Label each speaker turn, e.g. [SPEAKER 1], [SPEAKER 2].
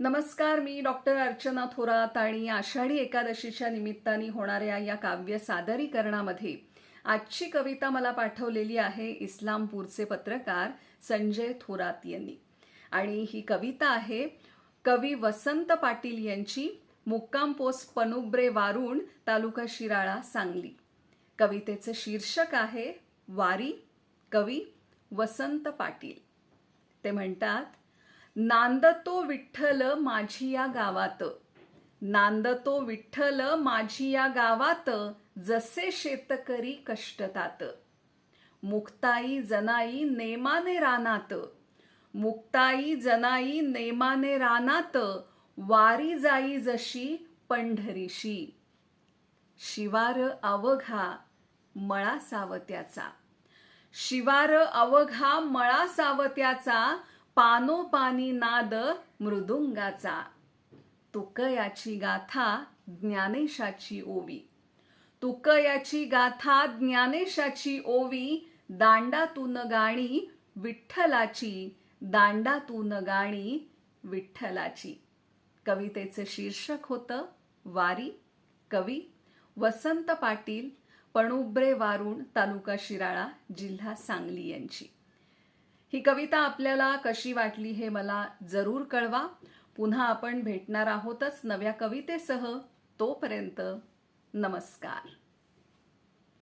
[SPEAKER 1] नमस्कार मी डॉक्टर अर्चना थोरात आणि आषाढी एकादशीच्या निमित्ताने होणाऱ्या या काव्य सादरीकरणामध्ये आजची कविता मला पाठवलेली आहे इस्लामपूरचे पत्रकार संजय थोरात यांनी. आणि ही कविता आहे कवी वसंत पाटील यांची मुक्काम पोस्ट पनुब्रे वारुण तालुका शिराळा सांगली. कवितेचे शीर्षक आहे वारी कवी वसंत पाटील. ते म्हणतात नांदतो विठ्ठल माझी या गावात. नांदतो विठ्ठल माझी या गावात जसे शेतकरी कष्टतात. मुक्ताई जनाई नेमाने रानात. मुक्ताई जनाई नेमाने रानात वारी जाई जशी पंढरीशी. शिवार अवघा मळा सावत्याचा. शिवार अवघा मळा सावत्याचा पानोपानी नाद मृदुंगाचा. तुकयाची गाथा ज्ञानेशाची ओवी. तुकयाची गाथा ज्ञानेशाची ओवी दांडातून गाणी विठ्ठलाची दांडातून गाणी विठ्ठलाची. कवितेचे शीर्षक होतं वारी कवी वसंत पाटील पणुब्रे वारुण तालुका शिराळा जिल्हा सांगली यांची. ही कविता आपल्याला कशी वाटली हे मला जरूर कळवा. पुन्हा आपण भेटणार आहोतच नव्या कवितेसह. तोपर्यंत नमस्कार.